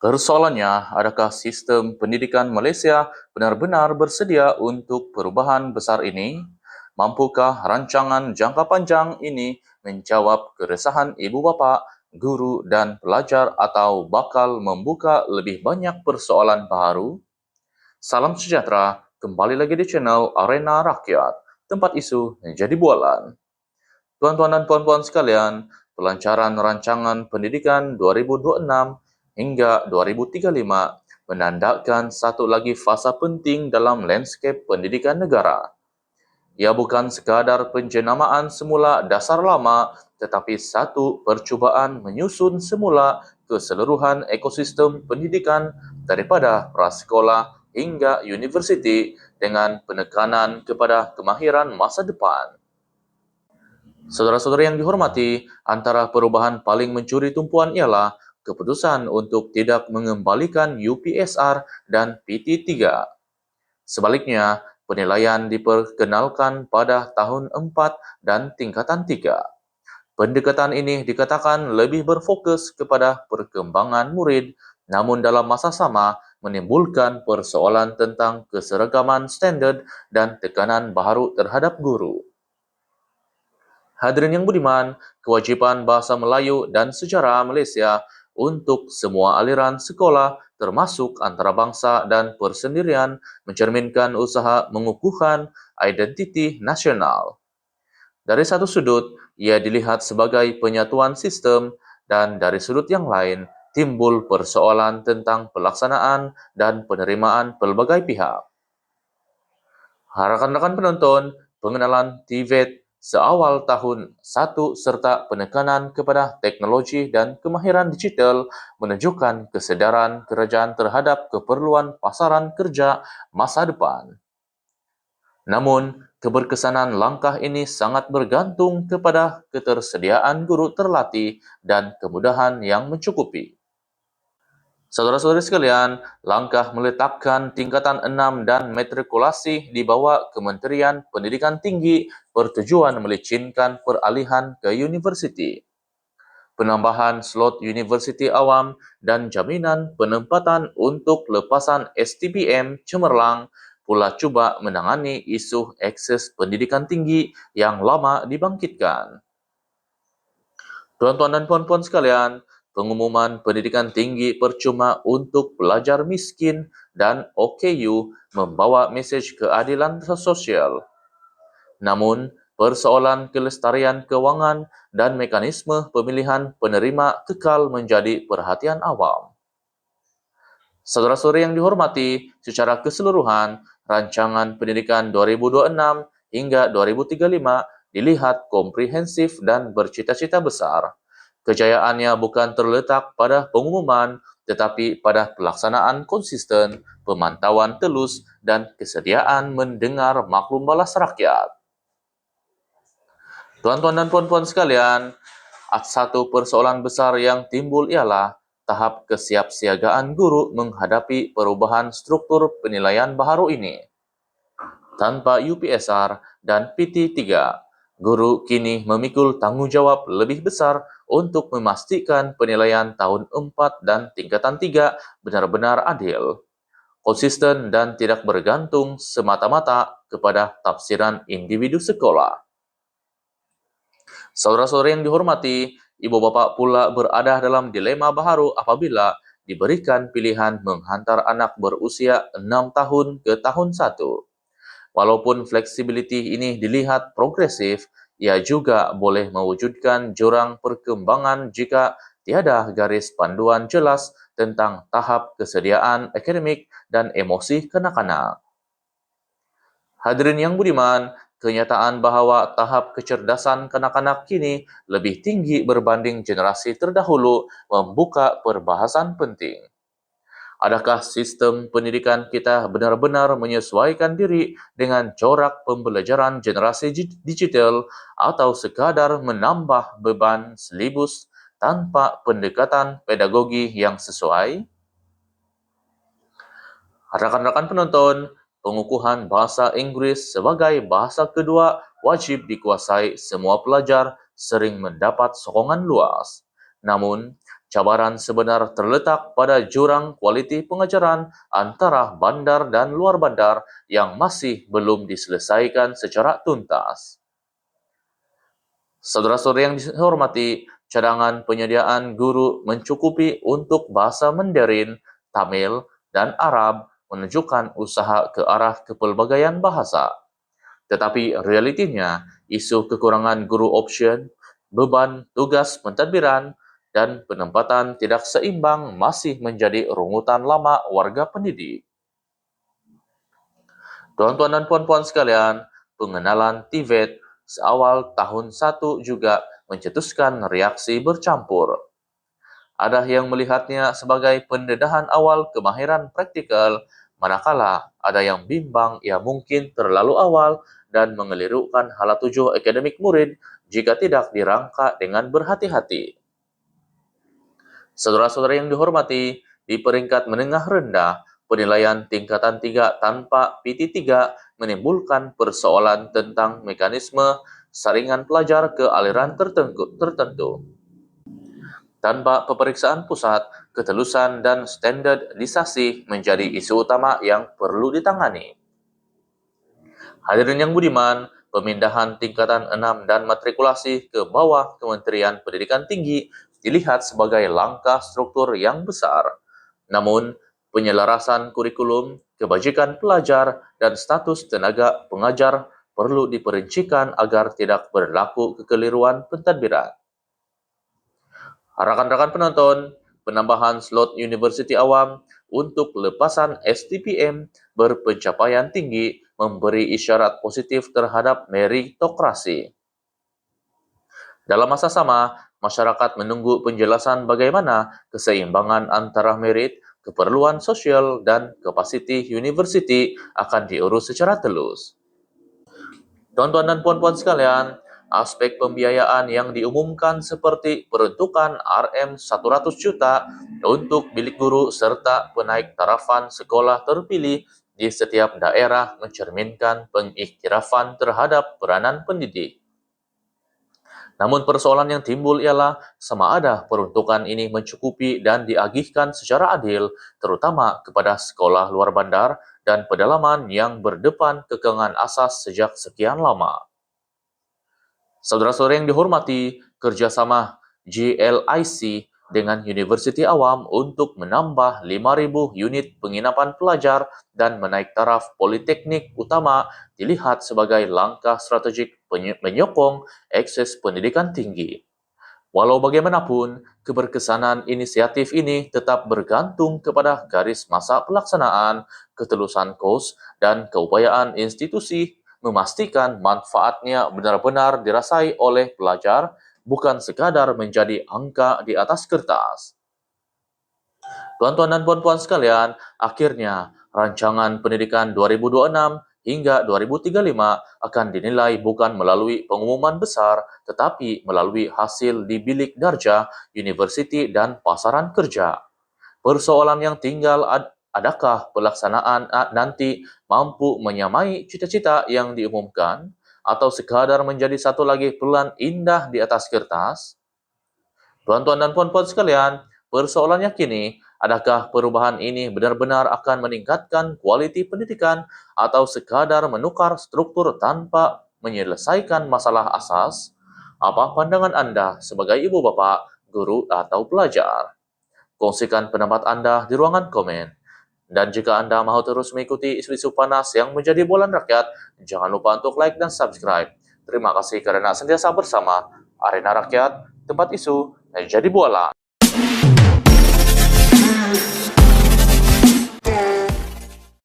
Persoalannya, adakah sistem pendidikan Malaysia benar-benar bersedia untuk perubahan besar ini? Mampukah rancangan jangka panjang ini menjawab keresahan ibu bapa, guru dan pelajar atau bakal membuka lebih banyak persoalan baru? Salam sejahtera, kembali lagi di channel Arena Rakyat, tempat isu menjadi bualan. Tuan-tuan dan puan-puan sekalian, pelancaran rancangan pendidikan 2026 hingga 2035 menandakan satu lagi fasa penting dalam landscape pendidikan negara. Ia bukan sekadar penjenamaan semula dasar lama tetapi satu percubaan menyusun semula keseluruhan ekosistem pendidikan daripada prasekolah hingga universiti dengan penekanan kepada kemahiran masa depan. Saudara-saudara yang dihormati, antara perubahan paling mencuri tumpuan ialah keputusan untuk tidak mengembalikan UPSR dan PT3. Sebaliknya, penilaian diperkenalkan pada tahun 4 dan tingkatan 3. Pendekatan ini dikatakan lebih berfokus kepada perkembangan murid, namun dalam masa sama menimbulkan persoalan tentang keseragaman standard dan tekanan baharu terhadap guru. Hadirin yang budiman, kewajipan bahasa Melayu dan sejarah Malaysia untuk semua aliran sekolah termasuk antarabangsa dan persendirian mencerminkan usaha mengukuhkan identiti nasional. Dari satu sudut, ia dilihat sebagai penyatuan sistem dan dari sudut yang lain timbul persoalan tentang pelaksanaan dan penerimaan pelbagai pihak. Harakan-harakan penonton, pengenalan TVET seawal tahun 1 serta penekanan kepada teknologi dan kemahiran digital menunjukkan kesedaran kerajaan terhadap keperluan pasaran kerja masa depan. Namun, keberkesanan langkah ini sangat bergantung kepada ketersediaan guru terlatih dan kemudahan yang mencukupi. Saudara-saudari sekalian, langkah meletakkan tingkatan 6 dan matrikulasi di bawah Kementerian Pendidikan Tinggi bertujuan melicinkan peralihan ke universiti. Penambahan slot universiti awam dan jaminan penempatan untuk lepasan STPM cemerlang pula cuba menangani isu akses pendidikan tinggi yang lama dibangkitkan. Tuan-tuan dan puan-puan sekalian, pengumuman pendidikan tinggi percuma untuk pelajar miskin dan OKU membawa mesej keadilan sosial. Namun, persoalan kelestarian kewangan dan mekanisme pemilihan penerima kekal menjadi perhatian awam. Saudara-saudara yang dihormati, secara keseluruhan, rancangan pendidikan 2026 hingga 2035 dilihat komprehensif dan bercita-cita besar. Kejayaannya bukan terletak pada pengumuman tetapi pada pelaksanaan konsisten, pemantauan telus dan kesediaan mendengar maklum balas rakyat. Tuan-tuan dan puan-puan sekalian, satu persoalan besar yang timbul ialah tahap kesiapsiagaan guru menghadapi perubahan struktur penilaian baharu ini. Tanpa UPSR dan PT3, guru kini memikul tanggungjawab lebih besar untuk memastikan penilaian tahun 4 dan tingkatan 3 benar-benar adil, konsisten dan tidak bergantung semata-mata kepada tafsiran individu sekolah. Saudara-saudara yang dihormati, ibu bapa pula berada dalam dilema baharu apabila diberikan pilihan menghantar anak berusia 6 tahun ke tahun 1. Walaupun fleksibiliti ini dilihat progresif, ia juga boleh mewujudkan jurang perkembangan jika tiada garis panduan jelas tentang tahap kesediaan akademik dan emosi kanak-kanak. Hadirin yang budiman, kenyataan bahawa tahap kecerdasan kanak-kanak kini lebih tinggi berbanding generasi terdahulu membuka perbahasan penting. Adakah sistem pendidikan kita benar-benar menyesuaikan diri dengan corak pembelajaran generasi digital atau sekadar menambah beban silibus tanpa pendekatan pedagogi yang sesuai? Rakan-rakan penonton, pengukuhan bahasa Inggeris sebagai bahasa kedua wajib dikuasai semua pelajar sering mendapat sokongan luas. Namun, cabaran sebenar terletak pada jurang kualiti pengajaran antara bandar dan luar bandar yang masih belum diselesaikan secara tuntas. Saudara-saudara yang dihormati, cadangan penyediaan guru mencukupi untuk bahasa Mandarin, Tamil, dan Arab menunjukkan usaha ke arah kepelbagaian bahasa. Tetapi realitinya, isu kekurangan guru option, beban tugas pentadbiran, dan penempatan tidak seimbang masih menjadi rungutan lama warga pendidik. Tuan-tuan dan puan-puan sekalian, pengenalan TVET seawal tahun 1 juga mencetuskan reaksi bercampur. Ada yang melihatnya sebagai pendedahan awal kemahiran praktikal, manakala ada yang bimbang ia mungkin terlalu awal dan mengelirukan hala tujuh akademik murid jika tidak dirangka dengan berhati-hati. Saudara-saudara yang dihormati, di peringkat menengah rendah, penilaian tingkatan 3 tanpa PT3 menimbulkan persoalan tentang mekanisme saringan pelajar ke aliran tertentu. Tanpa peperiksaan pusat, ketelusan dan standarisasi menjadi isu utama yang perlu ditangani. Hadirin yang budiman, pemindahan tingkatan 6 dan matrikulasi ke bawah Kementerian Pendidikan Tinggi dilihat sebagai langkah struktur yang besar. Namun, penyelarasan kurikulum, kebajikan pelajar, dan status tenaga pengajar perlu diperincikan agar tidak berlaku kekeliruan pentadbiran. Rakan-rakan penonton, penambahan slot University Awam untuk lepasan STPM berpencapaian tinggi memberi isyarat positif terhadap meritokrasi. Dalam masa sama, masyarakat menunggu penjelasan bagaimana keseimbangan antara merit, keperluan sosial, dan kapasiti university akan diurus secara telus. Tuan-tuan dan puan-puan sekalian, aspek pembiayaan yang diumumkan seperti peruntukan RM 100 juta untuk bilik guru serta penaik tarafan sekolah terpilih di setiap daerah mencerminkan pengiktirafan terhadap peranan pendidik. Namun persoalan yang timbul ialah sama ada peruntukan ini mencukupi dan diagihkan secara adil, terutama kepada sekolah luar bandar dan pedalaman yang berdepan kekangan asas sejak sekian lama. Saudara-saudara yang dihormati, kerjasama GLIC dengan Universiti Awam untuk menambah 5.000 unit penginapan pelajar dan menaik taraf politeknik utama dilihat sebagai langkah strategik menyokong akses pendidikan tinggi. Walau bagaimanapun, keberkesanan inisiatif ini tetap bergantung kepada garis masa pelaksanaan, ketelusan kos, dan keupayaan institusi memastikan manfaatnya benar-benar dirasai oleh pelajar bukan sekadar menjadi angka di atas kertas. Tuan-tuan dan puan-puan sekalian, akhirnya rancangan pendidikan 2026 hingga 2035 akan dinilai bukan melalui pengumuman besar, tetapi melalui hasil di bilik darjah, universiti, dan pasaran kerja. Persoalan yang tinggal ad adakah pelaksanaan nanti mampu menyamai cita-cita yang diumumkan? Atau sekadar menjadi satu lagi pelan indah di atas kertas? Tuan-tuan dan puan-puan sekalian, persoalannya kini, adakah perubahan ini benar-benar akan meningkatkan kualiti pendidikan atau sekadar menukar struktur tanpa menyelesaikan masalah asas? Apa pandangan Anda sebagai ibu bapak, guru, atau pelajar? Kongsikan pendapat Anda di ruangan komen. Dan jika Anda mau terus mengikuti isu-isu panas yang menjadi bolan rakyat, jangan lupa untuk like dan subscribe. Terima kasih karena sentiasa bersama Arena Rakyat, tempat isu yang jadi bola.